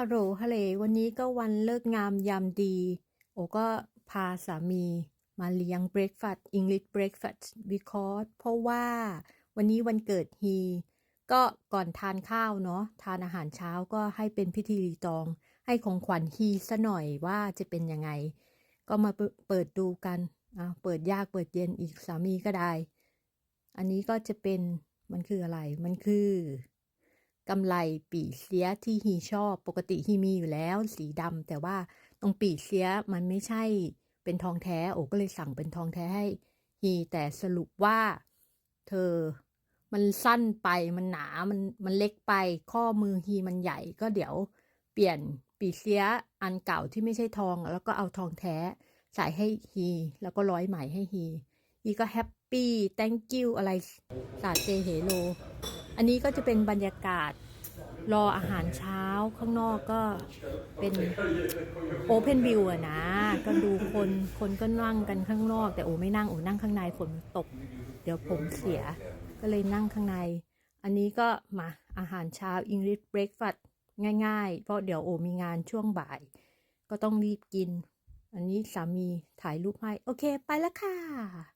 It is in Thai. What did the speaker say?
ฮัลโหลฮัลโหลวันนี้ก็วันเลิกงามยามดี โอก็พาสามีมาเลี้ยงเบร a ฟาสต์ English breakfast because เพราะว่าวันนี้วันเกิดฮีก็ก่อนทานข้าวเนาะทานอาหารเช้าก็ให้เป็นพิธีรีตอง ให้ของขวัญฮีซะหน่อยว่าจะเป็นยังไง ก็มาเปิดดูกันอะเปิดยากเปิดเย็นอีกสามีก็ได้ อันนี้ก็จะเป็นมันคืออะไรมันคือ กำไลปีเสียที่ฮีชอบปกติฮีมีอยู่แล้ว สีดำแต่ว่าตรงปีเสียมันไม่ใช่เป็นทองแท้โอก็เลยสั่งเป็นทองแท้ให้ฮีแต่สรุปว่า เธอมันสั้นไปมันหนามันมันเล็กไป ข้อมือฮีมันใหญ่ก็เดี๋ยวเปลี่ยนปีเสียอันเก่าที่ไม่ใช่ทอง แล้วก็เอาทองแท้ใส่ให้ฮีแล้วก็ร้อยไหมให้ฮีฮีก็แฮปปี้ thank you อะไรสาเจเฮโล อันนี้ก็จะเป็นบรรยากาศรออาหารเช้าข้างนอกก็เป็นโอเพนวิวอะนะ ก็ดูคนคนก็นั่งกันข้างนอก แต่โอไม่นั่งโอนั่งข้างในฝนตก เดี๋ยวผมเสียก็เลยนั่งข้างใน อันนี้ก็มาอาหารเช้า English breakfast ง่ายๆ เพราะเดี๋ยวโอมีงานช่วงบ่าย ก็ต้องรีบกิน อันนี้สามีถ่ายรูปให้ โอเค ไปแล้วค่ะ